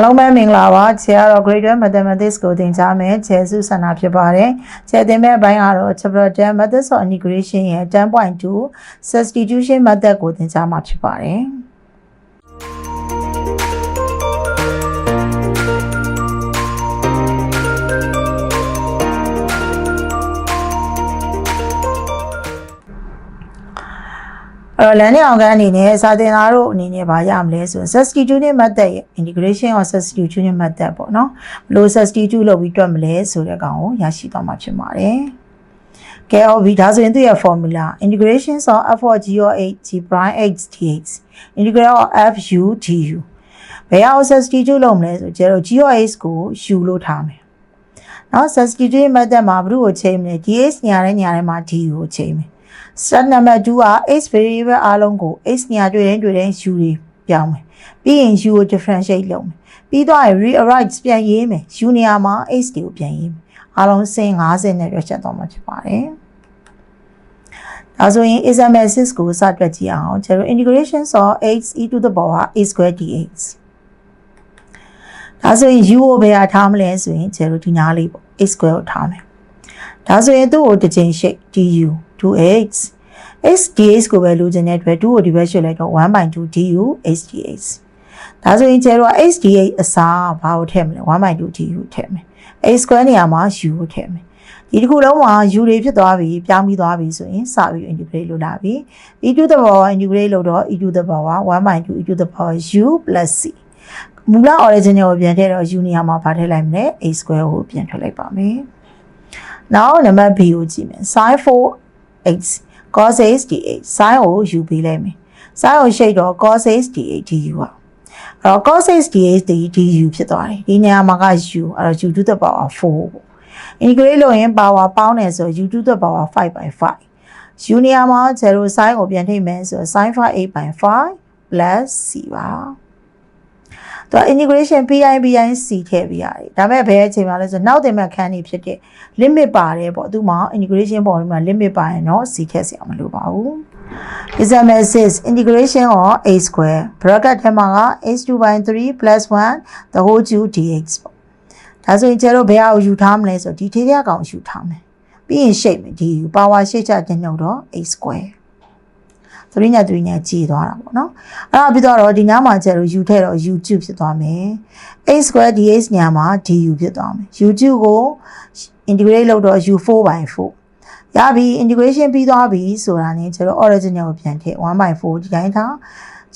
အားလုံးပဲမင်္ဂလာပါဆရာတော် Grade 1 Mathematics ကိုသင်ကြားမယ်ဆယ်စုဆန္ဒဖြစ်ပါတယ်ဆယ်သင်မဲ့အပိုင်းကတော့ Chapter 10 Methods of Integration ရဲ့10.2 Substitution Method ကိုသင်ကြားမှာဖြစ်ပါတယ် အဲ့တော့လမ်းနေအောင်ကန်းအနေနဲ့စာသင်သားတို့အနေနဲ့ဗာရမလဲဆိုရင် substituting method ရဲ့ integration or substitution method ပေါ့နော်ဘယ်လို substitute လုပ်ပြီးတွက်မလဲဆိုတဲ့ကောင်ကိုရရှိသွားမှာဖြစ်ပါတယ်ကဲ OB ဒါဆိုရင်သူ့ရဲ့ formula integration of f of g of h g prime h dx integral of f u du ဘယ်အောင် substitute လုပ်မလဲဆိုကျတော့ g of h ကို u လို့ထားမယ်နော် substituting method မှာဘယ်လိုကိုချိန်မလဲ dx ညာတဲ့ညာထဲမှာ du ကိုချိန်မယ် step number 2က x variable အားလုံးကို x နေရာတွေ့တိုင်းတွေ့တိုင်း u တွေပြောင်းမယ်ပြီးရင် u ကို differentiate လုပ်မယ်ပြီးတော့ rewrite ပြန်ရေးမယ် u နေရာမှာ x တွေကိုပြန်ရေးမယ်အားလုံးစင်50နဲ့ရွက်ချက်သွားမှာဖြစ်ပါတယ်ဒါဆိုရင် example 6ကိုစတွက်ကြည့်အောင်ကျွန်တော် integration of x e to the power a square dx ဒါဆိုရင် u ကိုဘယ်ဟာထားမလဲဆိုရင်ကျွန်တော်ဒီနားလေးပေါ့ x square ကိုထားမယ်ဒါဆိုရင်သူ့ကိုတစ်ချိန်ရှိ du 2x x dx ကိုပဲလိုချင်တဲ့အတွက်2ကိုဒီဘက်ရွှေ့လိုက်တော့1/2 du x dx ဒါဆိုရင်ကျတော့ x dx အစားဘာကိုထည့်မလဲ1/2 du ထည့်မယ် x square နေရာမှာ u ကိုထည့်မယ်ဒီတစ်ခုလုံးမှာ u တွေဖြစ်သွားပြီပြောင်းပြီးသွားပြီဆိုရင်စပြီး integrate လုပ်လာပြီ e to the power integrate လုပ်တော့ e to the power 1/2 e to the power u c မူလ original ကိုပြန်ထည့်တော့ u နေရာမှာဘာထည့်လိုက်မလဲ a square ကိုပြန်ထည့်လိုက်ပါမယ်နောက်နံပါတ် b ကိုကြည့်မယ် sin 4x cos x dx sin ကိုယူပေးလိုက်မယ် sin ကိုရှိတ်တော့ cos x dx du อ่ะအဲ့တော့ cos x dx du ဖြစ်သွားတယ်ဒီနေရာမှာက u အဲ့တော့ u to the power 4ပေါ့ integrate လုပ်ရင် power ပေါင်းတယ်ဆိုတော့ u to the power 5 by 5 u နေရာမှာ0 sin ကိုပြန်ထိမယ်ဆိုတော့ sin 5 8 by 5 plus c ပါ တော့ integration pi pi c ထည့်ပြရတယ်ဒါပေမဲ့ဘယ်အချိန်မှာလဲဆိုတော့နောက်တင်မဲ့ခန်းနေဖြစ်တဲ့ limit ပါတယ်ပေါ့သူမှာ integration ပေါ်မှာ limit ပါရင်တော့ c ထည့်စရာမလိုပါဘူး example 6 integration of a square bracket ထဲမှာက h2 by 3 plus 1 the whole 2 dx ပေါ့ဒါဆိုရင်ကျတော့ဘယ်အောင်ယူထားမလဲဆိုတော့ဒီထေရကောင်ယူထားမယ်ပြီးရင် shape မယ်ဒီ power shape ချတဲ့နှုတ်တော့ a square 3ညာ3ညာကြည်သွားတာပေါ့နော်အဲ့ဒါပြီးတော့ဒီနားမှာကျတော့ u ထဲတော့ u2 ဖြစ်သွားမယ် a square dx ညာမှာ du ဖြစ်သွားမယ် u2 ကို integrate လုပ်တော့ u4 by 4ရပြီ integration ပြီးသွားပြီဆိုတာ ਨੇ ကျတော့ original ကိုပြန်ထည့်1 by 4ဒီတိုင်းထား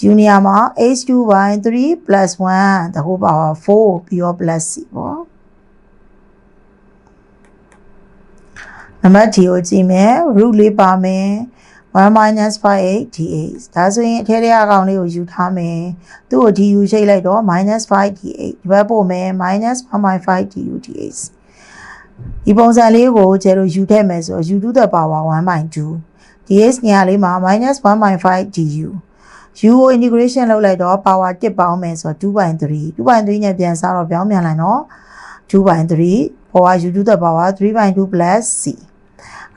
u နေရာမှာ h2 by 3 plus 1 the whole power 4ပြီးတော့ plus c ပေါ့နံပါတ် d ကိုကြည့်မယ် root လေးပါမယ် 1 minus 5 dx ဒါဆိုရင်အထဲထဲအကောင်လေးကိုယူထားမယ်သူ့ကို du ရှိတ်လိုက်တော့ minus 5 dx ဒီဘက်ပို့မယ် minus 1.5 du dx ဒီပုံစံလေးကိုကျဲလို့ယူထည့်မယ်ဆိုတော့ u to the power 1.2 dx နေရာလေးမှာ minus 1.5 du u ကို integration လုပ်လိုက်တော့ power 1ပေါင်းမယ်ဆိုတော့2.3 2.3နဲ့ပြန်စားတော့ပြောင်းပြန်လိုက်တော့2.3 power u to the power 3.2 plus c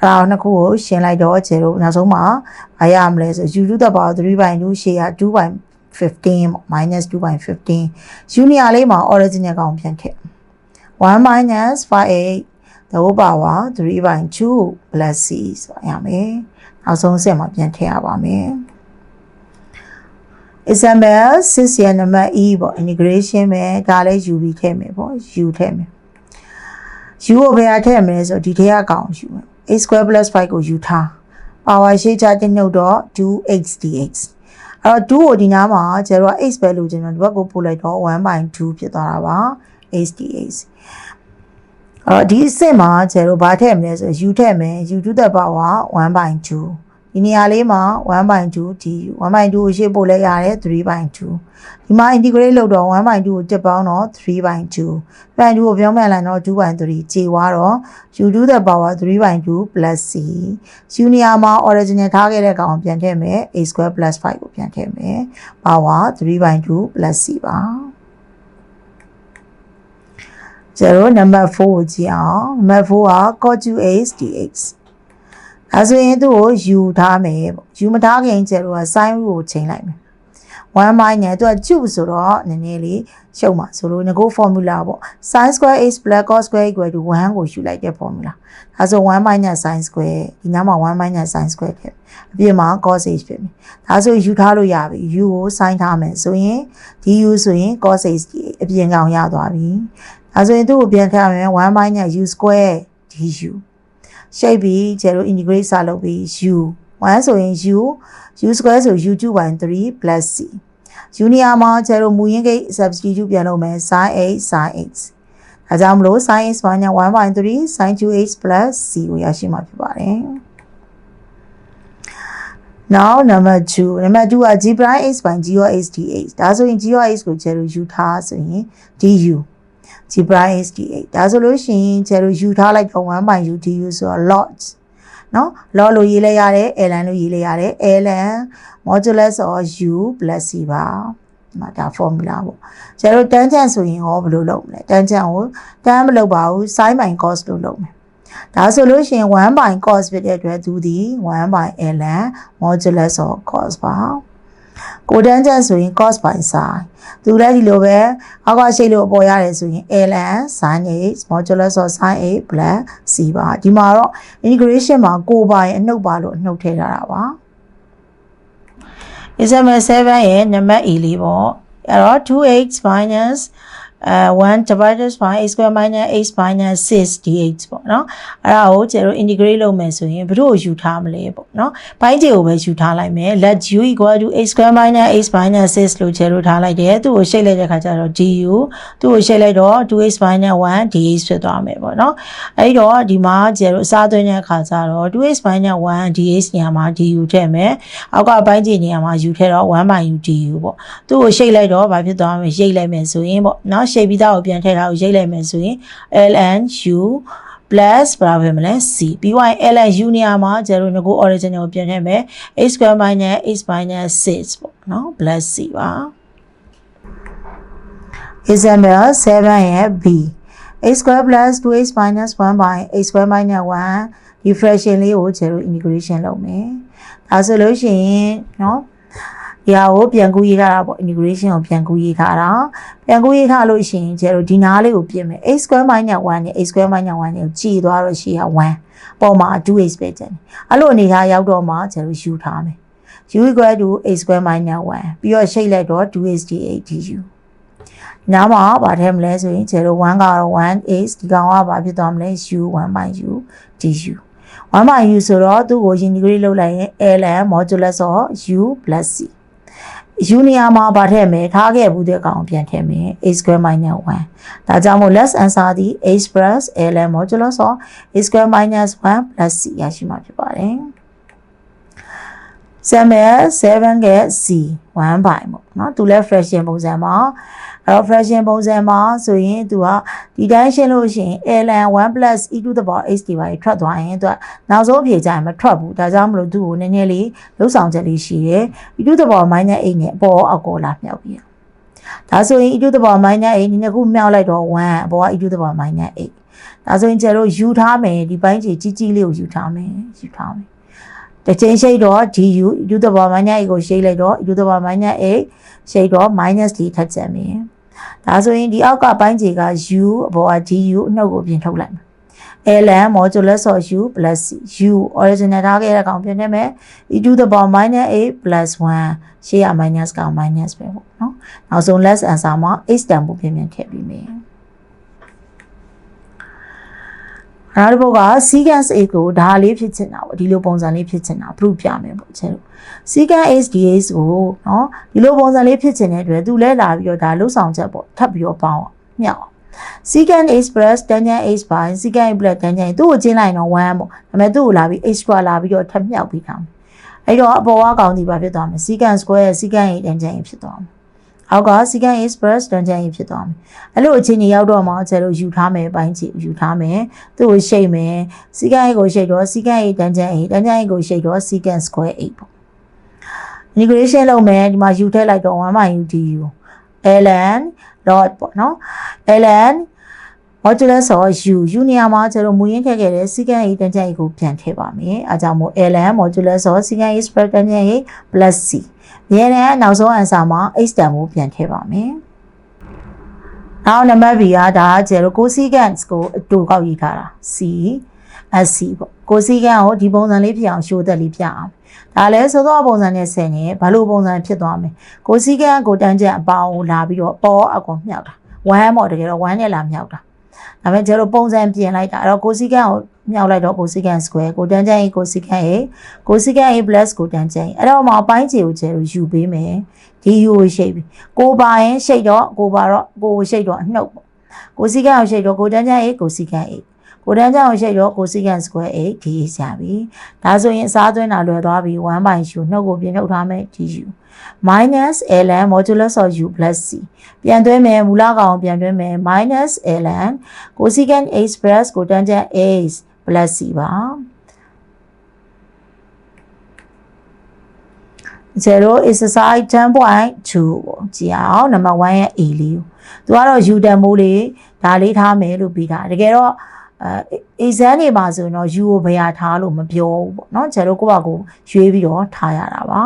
အဲ့ဒါနှစ်ခုကိုရှင်းလိုက်တော့ကျဲလို့နောက်ဆုံးမှာဘာရမလဲဆို u to the power 3.2ရှေ့က2.15 minus 2.15 u နေရာလေးမှာ original ကောင်ပြန်ထည့်1 minus 5 the whole power 3 by 2 plus c ဆိုရမယ်နောက်ဆုံးဆက်မှာပြန်ထည့်ရပါမယ် example 6ရဲ့နံပါတ် e ပေါ့ integration ပဲဒါလည်း u ပြီးထည့်မယ်ပေါ့ u ထည့်မယ် u ကိုဘယ်ဟာထည့်မလဲဆိုဒီထဲကကောင် u မယ် a square plus 5ကို u ထား power ရှိချတဲ့နှုတ်တော့ 2x dx အဲ့တော့2ကိုဒီနားမှာကျတော့ x ပဲလို့ကျင်တော့ဒီဘက်ကိုပို့လိုက်တော့1/2ဖြစ်သွားတာပါ h dx အော်ဒီအစ်စ်မှာကျတော့ဘာထည့်မလဲဆို u ထည့်မယ် u to the power 1/2 ဒီနေရာလေးမှာ1/2 du 1/2ကိုရှေ့ပို့လဲရတယ်3/2ဒီမှာ integrate လုပ်တော့1/2ကိုတက်ပေါင်းတော့3/2 3/2ကိုပြောင်းပြန်လိုက်တော့2/3ခြေွားတော့ u to the power 3/2 plus c u နေရာမှာ original ထားခဲ့တဲ့ကောင်ပြန်ထည့်မယ် a square plus 5ကိုပြန်ထည့်မယ် power 3/2 plus c ပါကျတော့ number 4ကိုကြည့်အောင် number 4က cos 2x dx အဲဆိုရင်သူ့ကိုယူထားမယ်ပေါ့ယူမထားခင်ကျတော့ sin root ကိုချိန်လိုက်မယ်1 minus သူကကျုပ်ဆိုတော့နည်းနည်းလေးရှုပ်မှာဆိုလို့ငကို formula ပေါ့ sin square h plus cos square equal to 1ကိုယူလိုက်တဲ့ formula ဒါဆို1 minus sin square ဒီနားမှာ1 minus sin square ဖြစ်အပြင်မှာ cos h ဖြစ်ပြီဒါဆိုယူထားလို့ရပြီ u ကို sin ထားမယ်ဆိုရင် du ဆိုရင် cos h အပြင်ကောင်ရသွားပြီဒါဆိုရင်သူ့ကိုပြန်ထားမယ်1 minus u square du ရှိတ်ပြီးကျတော့ integrate စလုပ်ပြီး u 1ဆိုရင် u u square ဆို u2 by 3 plus c u နေရာမှာကျတော့မူရင်းကိတ် substitute ပြန်လုပ်မယ် sin 8 sin 8ဒါကြောင့်မလို့ sin x ဘာညာ1 by 3 sin 2x plus c ကိုရရှိမှာဖြစ်ပါတယ် now number 2 number 2က g prime x by g of x dx ဒါဆိုရင် g of x ကိုကျတော့ယူထားဆိုရင် du g prime x dx ဒါဆိုလို့ရှိရင်ကျတော့ယူထားလိုက်တော့1 by u du ဆိုတော့ log နော် log လို့ရေးလိုက်ရတယ် ln လို့ရေးလိုက်ရတယ် ln modulus of u plus c ပါဒီမှာဒါ formula ပေါ့ကျတော့ tangent ဆိုရင်ရောဘယ်လိုလုပ်မလဲ tangent ကို tan မလုပ်ပါဘူး sin by cos လို့လုပ်မယ်ဒါဆိုလို့ရှိရင်1 by cos ဖြစ်တဲ့အတွက်သူဒီ1 by ln modulus of cos ပါ ကိုတန်းချက်ဆိုရင် cos by sin သူလည်းဒီလိုပဲအောက်ကရှိလို့အပေါ်ရတယ်ဆိုရင် ln sin h modulus of sin h plus c ပါဒီမှာတော့ integration မှာကိုပါရင်အနှုတ်ပါလို့အနှုတ်ထည့်ထားတာပါ example 7ရဲ့နံပါတ် A လေးပေါ့အဲ့တော့ 2x အဲ1 divided by a square minus h minus 6 dh ပေါ့နော်အဲ့ဒါကိုကျေတို့ integrate လုပ်မယ်ဆိုရင်ဘယ်လိုယူထားမလဲပေါ့နော်ဘိုင်းကျေကိုပဲယူထားလိုက်မယ် let u equal to a square minus h minus 6လို့ကျေတို့ထားလိုက်တယ်သူ့ကိုရှိတ်လိုက်တဲ့ခါကျတော့ du သူ့ကိုရှိတ်လိုက်တော့ 2h minus 1 dh ဖြစ်သွားမယ်ပေါ့နော်အဲ့တော့ဒီမှာကျေတို့အစားသွင်းတဲ့ခါကျတော့ 2h minus 1 dh နေရာမှာ du ထည့်မယ်အောက်ကဘိုင်းကျေနေရာမှာယူထည့်တော့1 by u du ပေါ့သူ့ကိုရှိတ်လိုက်တော့ဘာဖြစ်သွားမလဲရိတ်လိုက်မယ်ဆိုရင်ပေါ့နော်ရှိတ်ပြီးသားကိုပြန်ထည့်ထားကိုရိတ်လိုက်မယ်ဆိုရင် ln u plus ဘာဖြစ်မလဲ c ပြီးသွားရင် ln u နေရာမှာကျတော့ငကို original ကိုပြန်ထည့်မယ် h square minus h minus 6ပေါ့เนาะ plus c ပါ example 7ရဲ့ b h square plus 2h minus 1 by h square minus 1 diffraction လေးကိုကျတော့ integration လုပ်မယ်ဒါဆိုလို့ရှိရင်เนาะ ဒီဟာကိုပြန်ကူးရေးထားတာပေါ့ integration ကိုပြန်ကူးရေးထားတာပြန်ကူးရေးထားလို့ရှိရင်ကျတော့ဒီနားလေးကိုပြင်မယ် a square minus 1နဲ့ a square minus 1နဲ့ကိုကြည်သွားတော့ရှိရ1ပေါ်မှာ 2h ပဲကျန်တယ်အဲ့လိုအနေထားရောက်တော့မှကျတော့ယူထားမယ် u equal to a square minus 1ပြီးတော့ရှိတ်လိုက်တော့ 2h d8 du နားမှာဗာထဲမလဲဆိုရင်ကျတော့1ကတော့ 1h ဒီကောင်ကဗာဖြစ်သွားမလဲ u 1 by u du 1 by u ဆိုတော့သူ့ကို integrate လုပ်လိုက်ရင် ln modulus of u plus c ယူနီယာမှာဗာထည့်မယ်ထားခဲ့ဘူးတဲ့ကောင်ပြန်ထည့်မယ် a square minus 1ဒါကြောင့်မို့ let's answer သည် a plus ln modulus of a square minus 1 plus c ရရှိမှာဖြစ်ပါတယ် sample 7က c 1 by ပေါ့နော်သူလဲ fraction ပုံစံမှာအဲ့တော့ fraction ပုံစံမှာဆိုရင်သူကဒီတိုင်းရှင်းလို့ရှိရင် ln 1 e to the power h ဒီပါထွက်သွားရင်သူကနောက်ဆုံးဖြေကြရင်မထွက်ဘူးဒါကြောင့်မလို့သူ့ကိုနည်းနည်းလေးလှုပ်ဆောင်ချက်လေးရှိတယ် e to the power -8 နဲ့အပေါ်အောက်ကိုလာမြောက်ပြီးဒါဆိုရင် e to the power -8 ဒီနှစ်ခုမြောက်လိုက်တော့1အပေါ်က e to the power -8 ဒါဆိုရင်ကျတော့ယူထားမယ်ဒီပိုင်းကြီးကြီးကြီးလေးကိုယူထားမယ်ယူထားမယ် တချင်းရှိတော့ du u to the power minus 8ကိုရှိလိုက်တော့ u to the power minus 8ရှိတော့ minus d ထပ်ကျန်မယ်ဒါဆိုရင်ဒီအောက်ကပိုင်းကြီးက u အပေါ်က du အနှုတ်ကိုပြင်ထုတ်လိုက်မယ် ln modulus of u plus c u original ထားခဲ့တဲ့ကောင်ပြင်နေမယ် e to the power minus 8 plus 1ရှေ့က minus ကောင် minus ပဲပေါ့နော်နောက်ဆုံး less answer မှာ h တန်ဖို့ပြင်ပြင်ထည့်ပြီးမယ် နောက်တစ်ပုဒ်က secant A ကိုဒါလေးဖြစ်ချင်တာပေါ့ဒီလိုပုံစံလေးဖြစ်ချင်တာ proof ပြမယ်ပေါ့ချေလို့ secant H DH ကိုနော်ဒီလိုပုံစံလေးဖြစ်ချင်တဲ့အတွက်သူလဲလာပြီးတော့ဒါလှုပ်ဆောင်ချက်ပေါ့ထပ်ပြီးတော့ပေါင်းအောင်မြောက်အောင် secant h plus tangent h by secant h plus tangent သူ့ကိုကျင်းလိုက်တော့1ပေါ့ဒါပေမဲ့သူ့ကိုလာပြီး h square လာပြီးတော့ထပ်မြောက်ပြီးထားမယ်အဲ့တော့အပေါ်ကကောင်းဒီပါဖြစ်သွားမယ် secant square ရဲ့ secant h tangent ဖြစ်သွားမယ် အောက်က secant h plus tangent h ဖြစ်သွားမယ်အဲ့လိုအခြေအနေရောက်တော့မှကျတော့ယူထားမယ်ပိုင်းချီယူထားမယ်သူ့ကိုရှိတ်မယ် secant h ကိုရှိတ်တော့ secant h tangent h tangent h ကိုရှိတ်တော့ secant square h ပေါ့ integration လုပ်မယ်ဒီမှာ u ထည့်လိုက်တော့1 u du ln dot ပေါ့နော် ln modulus of u u နေရာမှာကျတော့မူရင်းထည့်ခဲ့တဲ့ secant a tangent a ကိုပြန်ထည့်ပါမယ်အဲကြောင့်မို့ ln modulus of secant a square tangent a plus c ရဲတန်းနောက်ဆုံး answer မှာ h တန်ကိုပြန်ထည့်ပါမယ်နောက်နံပါတ် B ကဒါက0ကို secants ကိုအတူကောက်ရေးထားတာ C SC ပေါ့ကိုစီကန်ကိုဒီပုံစံလေးဖြစ်အောင်ရှိုးသက်လေးပြအောင်ဒါလည်းစောစောပုံစံနဲ့ဆင်ရင်ဘာလို့ပုံစံဖြစ်သွားမလဲကိုစီကန်ကိုတန်းချက်အပေါင်းကိုလာပြီးတော့ပေါ်အကောင်မြောက်တာ1ပေါ့တကယ်တော့1နဲ့လာမြောက်တာ ဒါပေမဲ့ကျတော့ပုံစံပြင်လိုက်တာအဲ့တော့ကိုစီကန်ကိုမြောက်လိုက်တော့ကိုစီကန် square ကိုတန်းချက် A ကိုစီကန် A ကိုစီကန် A+ ကိုတန်းချက် A အဲ့တော့မှအပိုင်းခြေကိုကျတော့ယူပေးမယ်ဒီ U ကိုရှိတ်ပြီးကိုပါရင်ရှိတ်တော့ကိုပါတော့ကိုကိုရှိတ်တော့အနှုတ်ပေါ့ကိုစီကန်ကိုရှိတ်တော့ကိုတန်းချက် A ကိုစီကန် A ကိုတန်းကြောင်ရှိတော့ကိုစီကန်စကွဲ a ဒီရပြီဒါဆိုရင်အစားသွင်းတာလွယ်သွားပြီ1 by u နှုတ်ကိုပြင်ထုတ်ထားမယ် du minus ln modulus of u plus c ပြန်သွင်းမယ်မူလကောင်ပြန်သွင်းမယ် minus ln ကိုစီကန် a plus ကိုတန်းကျန် a plus c ပါ0 is a side 10.2ပေါ့ကြည့်အောင်နံပါတ်1ရဲ့ a လေးကိုသူကတော့ u တန်မိုးလေးဒါလေးထားမယ်လို့ပြီးတာတကယ်တော့အဲ exam တွေမှာဆိုရင်တော့ u ကိုဘယ်ဟာထားလို့မပြောဘူးပေါ့เนาะကျတော့ကိုယ့်ဘာကိုရွေးပြီးတော့ထားရတာပါ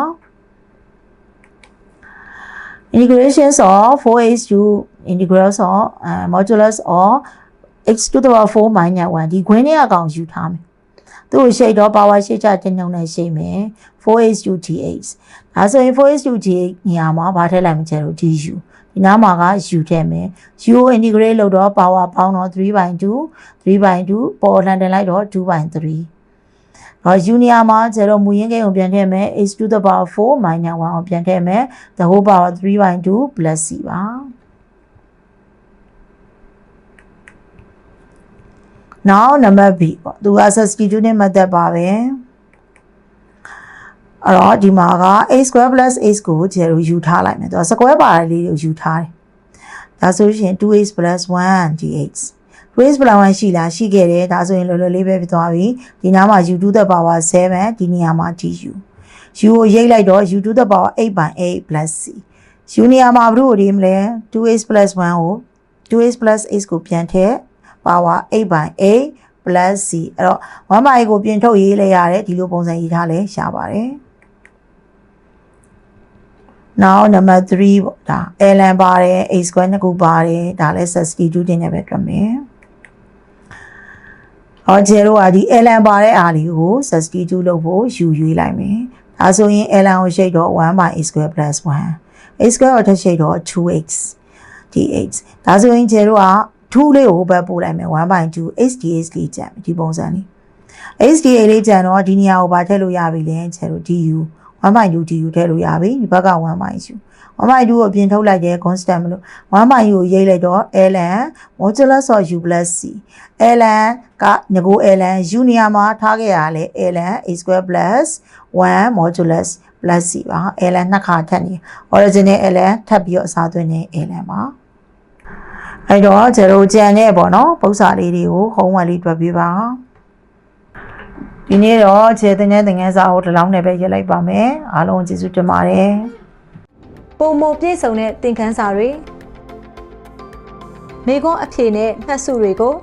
integrations of 4h2 integrals of uh, modulus of x to the power 4 minus 1ဒီခွင်းထဲအကောင်ယူထားမယ်သူ့ကိုရှိတ်တော့ power ရှိချတင်နှုံနဲ့ရှိမယ် 4h2 dx ဒါဆိုရင် 4h2 dx နေရာမှာဘာထည့်လိုက်မချဲလို့ du ဒီနားမှာက u ထည့်မယ် u ကို integrate လုပ်တော့ power ပေါင်းတော့3/2 3/2ပေါ်လှန်တင်လိုက်တော့2/3 တော့ u နေရာမှာကျတော့မူရင်းကိန်းကိုပြန်ထည့်မယ် h to the power 4 minus 1ကိုပြန်ထည့်မယ် the whole power 3/2 plus c ပါနောက် number b ပေါ့သူက substituting method ပါပဲအဲ့တော့ဒီမှာက a square plus h ကိုကျယ်လို့ယူထားလိုက်မယ်သူက square ပါတယ်လေးကိုယူထားတယ်ဒါဆိုရင် 2h plus 1 dx 2h plus 1ရှိလားရှိခဲ့တယ်ဒါဆိုရင်လောလောလေးပဲဖြစ်သွားပြီဒီနားမှာ u to the power 7ဒီနေရာမှာ du u ကိုရိတ်လိုက်တော့ u to the power 8 by 8 plus c u နေရာမှာဘယ်လိုဒီမလဲ 2h plus 1ကို 2h plus h ကိုပြန်ထည့် power 8 by 8 plus c အဲ့တော့1 by ကိုပြင်ထုတ်ရေးလိုက်ရတယ်ဒီလိုပုံစံရေးထားလဲရှားပါတယ် now number 3ပေါ့ဒါ ln ပါတယ် a square နှစ်ခုပါတယ်ဒါလည်း substitute တင်နေပဲတွက်မယ် ဟောကျေတို့ကဒီ ln ပါတဲ့အားလေးကို substitute လုပ်ဖို့ယူရွေးလိုက်မယ်ဒါဆိုရင် ln ကိုရှိတ်တော့1 by a square plus 1 a square ကိုထပ်ရှိတ်တော့ 2x dx ဒါဆိုရင်ကျေတို့က2လေးကိုဘက်ပို့လိုက်မယ်1 by 2 hdx လေးကြံဒီပုံစံလေး HDA လေးကြံတော့ဒီနေရာကိုပါထည့်လို့ရပြီလေကျတော့ DU 1 by u du ထည့်လို့ရပြီဒီဘက်က1 by u 1 by 2ကိုပြင်ထုတ်လိုက်တယ် constant မလို့1 by u ကိုရေးလိုက်တော့ ln modulus of u plus c ln ကငကို ln u နေရာမှာထားခဲ့ရလဲ ln a square plus 1 modulus plus c ပါ ln နှစ်ခါထပ်နေ original ln ထပ်ပြီးတော့အစားသွင်းနေ ln ပါအဲ့တော့ကျတို့ကြံနေပေါ့နော်ပု္ပ္ပစာလေးတွေကိုဟုံးဝက်လေးတွက်ပြပါဒီနေ့တော့ခြေတင်တဲ့သင်ခန်းစာကိုဒီလောက်နဲ့ပဲရက်လိုက်ပါမယ်အားလုံးကျေးဇူးတင်ပါတယ် ပုံမပြည့်စုံတဲ့သင်ခန်းစာတွေမိခွန်းအဖြေနဲ့မှတ်စုတွေကို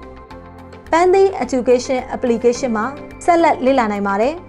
Pandy Education Application မှာဆက်လက်လေ့လာနိုင်ပါတယ်။